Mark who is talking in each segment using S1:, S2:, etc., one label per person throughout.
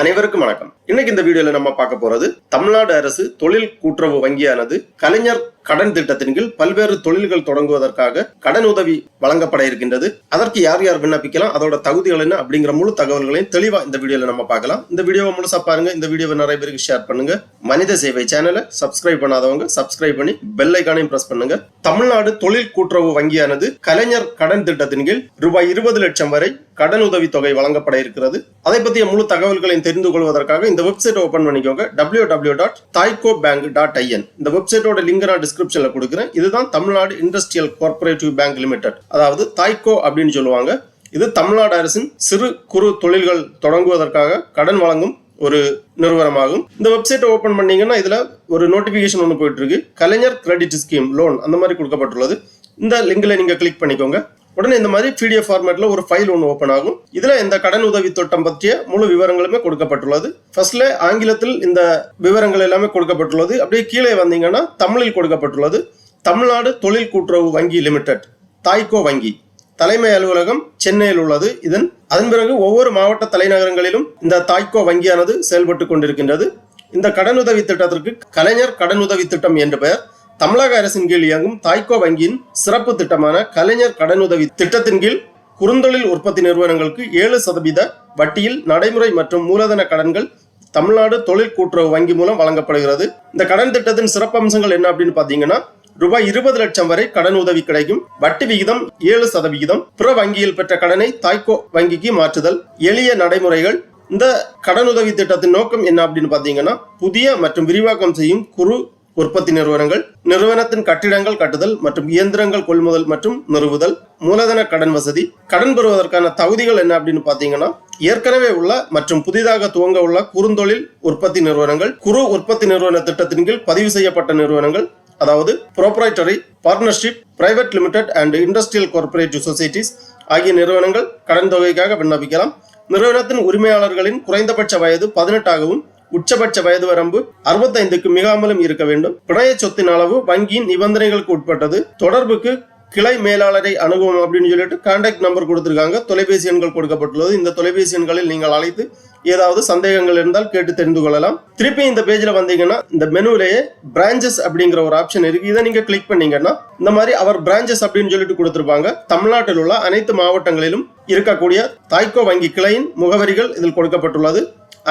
S1: அனைவருக்கும் வணக்கம். இன்னைக்கு இந்த வீடியோல நம்ம பார்க்க போறது தமிழ்நாடு அரசு தொழில் கூட்டுறவு வங்கியானது கலைஞர் கடன் திட்டத்தின் கீழ் பல்வேறு தொழில்கள் தொடங்குவதற்காக கடன் உதவி வழங்கப்பட இருக்கின்றது. அதற்கு யார் யார் விண்ணப்பிக்கலாம் அதோட தகுதிகள் என்ன அப்படிங்கிற முழு தகவல்களையும் தெளிவா இந்த வீடியோல நம்ம பார்க்கலாம். இந்த வீடியோவை முழுசா பாருங்க. இந்த வீடியோவை நிறைய பேருக்கு ஷேர் பண்ணுங்க. மனித சேவை சேனலை சப்ஸ்கிரைப் பண்ணாதவங்க சப்ஸ்கிரைப் பண்ணி பெல் ஐக்கானையும் பிரஸ் பண்ணுங்க. தமிழ்நாடு தொழில் கூட்டுறவு வங்கியானது கலைஞர் கடன் திட்டத்தின் கீழ் ரூபாய் இருபது லட்சம் வரை கடன் உதவி தொகை வழங்கப்பட இருக்கிறது. அதை பற்றிய முழு தகவல்களையும் தெரிந்து கொள்வதற்காக இந்த வெப்சைட் ஓபன் பண்ணிக்கோங்க. W W dot TAICO bank dot IN இந்த வெப்சைட்டோட லிங்க் நான் டிஸ்கிரிப்ஷன்ல கொடுக்குறேன். இதுதான் Tamil Nadu industrial cooperative bank limited அதாவது தாய்கோ அப்படின்னு சொல்லுவாங்க. இது தமிழ்நாடு அரசின் சிறு குறு தொழில்கள் தொடங்குவதற்காக கடன் வழங்கும் ஒரு நிறுவனமாகும். இந்த வெப்சைட்டை ஓபன் பண்ணீங்கன்னா இதுல ஒரு நோட்டிபிகேஷன் ஒன்று போயிட்டு இருக்கு கலைஞர் கிரெடிட் ஸ்கீம் லோன் அந்த மாதிரி கொடுக்கப்பட்டுள்ளது. இந்த லிங்க்ல நீங்க கிளிக் பண்ணிக்கோங்க. உடனே இந்த மாதிரி பிடிஎஃப் ஃபார்மேட்ல ஒரு ஃபைல் ஒன்று ஓப்பன் ஆகும். இதுல இந்த கடன் உதவி திட்டம் பற்றிய முழு விவரங்களுமே கொடுக்கப்பட்டுள்ளது. ஃபர்ஸ்ட்ல ஆங்கிலத்தில் இந்த விவரங்கள் எல்லாமே கொடுக்கப்பட்டுள்ளது. அப்படியே கீழே வந்தீங்கன்னா தமிழில் கொடுக்கப்பட்டுள்ளது. தமிழ்நாடு தொழில் கூட்டுறவு வங்கி லிமிடெட் தாய்கோ வங்கி. தலைமை அலுவலகம் சென்னையில் உள்ளது. இதன் அதன் பிறகு ஒவ்வொரு மாவட்ட தலைநகரங்களிலும் இந்த தாய்கோ வங்கியானது செயல்பட்டு கொண்டிருக்கின்றது. இந்த கடனுதவி திட்டத்திற்கு கலைஞர் கடனுதவி திட்டம் என்ற பெயர் தமிழக அரசின் கீழ் இயங்கும் தாய்கோ வங்கியின் சிறப்பு திட்டமான கலைஞர் கடனுதவி திட்டத்தின் கீழ் குறுந்தொழில் உற்பத்தி நிறுவனங்களுக்கு ஏழு சதவீத வட்டியில் நடைமுறை மற்றும் மூலதன கடன்கள் தமிழ்நாடு தொழில் கூட்டுறவு வங்கி மூலம் வழங்கப்படுகிறது. இந்த கடன் திட்டத்தின் சிறப்பம்சங்கள் என்ன அப்படின்னு பார்த்தீங்கன்னா ரூபாய் இருபது லட்சம் வரை கடன் உதவி கிடைக்கும். வட்டி விகிதம் ஏழு சதவிகிதம். பிற வங்கியில் பெற்ற கடனை தாய்கோ வங்கிக்கு மாற்றுதல். எளிய நடைமுறைகள். இந்த கடனுதவி திட்டத்தின் நோக்கம் என்ன அப்படின்னு பாத்தீங்கன்னா புதிய மற்றும் விரிவாக்கம் செய்யும் குறு உற்பத்தி நிறுவனங்கள் நிறுவனத்தின் கட்டிடங்கள் கட்டுதல் மற்றும் இயந்திரங்கள் கொள்முதல் மற்றும் நிறுவுதல் மூலதன கடன் வசதி. கடன் பெறுவதற்கான தகுதிகள் என்ன அப்படின்னு பாத்தீங்கன்னா ஏற்கனவே உள்ள மற்றும் புதிதாக துவங்க உள்ள குறுந்தொழில் உற்பத்தி நிறுவனங்கள் குறு உற்பத்தி நிறுவன திட்டத்தின் கீழ் பதிவு செய்யப்பட்ட நிறுவனங்கள் அதாவது proprietary partnership private limited and industrial cooperative societies ஆகிய நிறுவனங்கள் கடன் தொகைக்காக விண்ணப்பிக்கலாம். நிறுவனத்தின் உரிமையாளர்களின் குறைந்தபட்ச வயது பதினெட்டாகவும் உச்சபட்ச வயது வரம்பு அறுபத்தைந்துக்கு மிகாமலும் இருக்க வேண்டும். பிணைய சொத்தின் அளவு வங்கியின் நிபந்தனைகளுக்கு உட்பட்டது. தொடர்புக்கு கிளை மேலாளரை அணுகுவோம் அப்படின்னு சொல்லிட்டு கான்டாக்ட் நம்பர் கொடுத்துருக்காங்க. தொலைபேசி எண்கள் கொடுக்கப்பட்டுள்ளது. இந்த தொலைபேசி எண்களில் நீங்கள் அழைத்து ஏதாவது சந்தேகங்கள் இருந்தால் கேட்டு தெரிந்து கொள்ளலாம். திருப்பி இந்த பேஜ்ல வந்தீங்கன்னா இந்த மெனுவிலேயே பிரான்ச்சஸ் அப்படிங்கிற ஒரு ஆப்ஷன் இருக்கு. இதை நீங்க கிளிக் பண்ணீங்கன்னா இந்த மாதிரி அவர் பிரான்ச்சஸ் அப்படின்னு சொல்லிட்டு கொடுத்துருப்பாங்க. தமிழ்நாட்டில் உள்ள அனைத்து மாவட்டங்களிலும் இருக்கக்கூடிய தாய்கோ வங்கி கிளையின் முகவரிகள் இதில் கொடுக்கப்பட்டுள்ளது.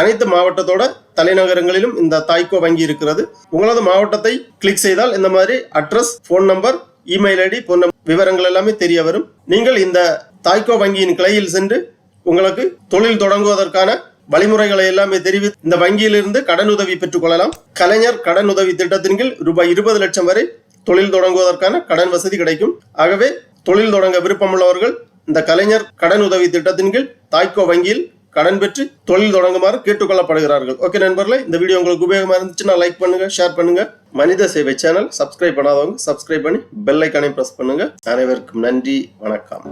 S1: அனைத்து மாவட்டத்தோட தலைநகரங்களிலும் இந்த தாய்கோ வங்கி இருக்கிறது. உங்களது மாவட்டத்தை கிளிக் செய்தால் இந்த மாதிரி address phone number email ID போன்ற விவரங்கள் எல்லாமே தெரிய வரும். நீங்கள் இந்த தாய்கோ வங்கியின் கிளையில் சென்று உங்களுக்கு தொழில் தொடங்குவதற்கான வழிமுறைகளை எல்லாமே தெரிவி இந்த வங்கியிலிருந்து கடனுதவி பெற்றுக் கொள்ளலாம். கலைஞர் கடன் உதவி திட்டத்தின் கீழ் ரூபாய் இருபது லட்சம் வரை தொழில் தொடங்குவதற்கான கடன் வசதி கிடைக்கும். ஆகவே தொழில் தொடங்க விருப்பமுள்ளவர்கள் இந்த கலைஞர் கடன் உதவி திட்டத்தின் கீழ் தாய்கோ வங்கியில் கடன் பெற்று தொழில் தொடங்குமாறு கேட்டுக்கொள்ளப்படுகிறார்கள் ஓகே நண்பர்களே இந்த வீடியோ உங்களுக்கு உபயோகமா இருந்துச்சுன்னா லைக் பண்ணுங்க ஷேர் பண்ணுங்க. மனித சேவை சேனல். சப்ஸ்கிரைப் பண்ணாதவங்க சப்ஸ்கிரைப் பண்ணி பெல் ஐக்கானையும் ப்ரெஸ் பண்ணுங்க. அனைவருக்கும் நன்றி வணக்கம்.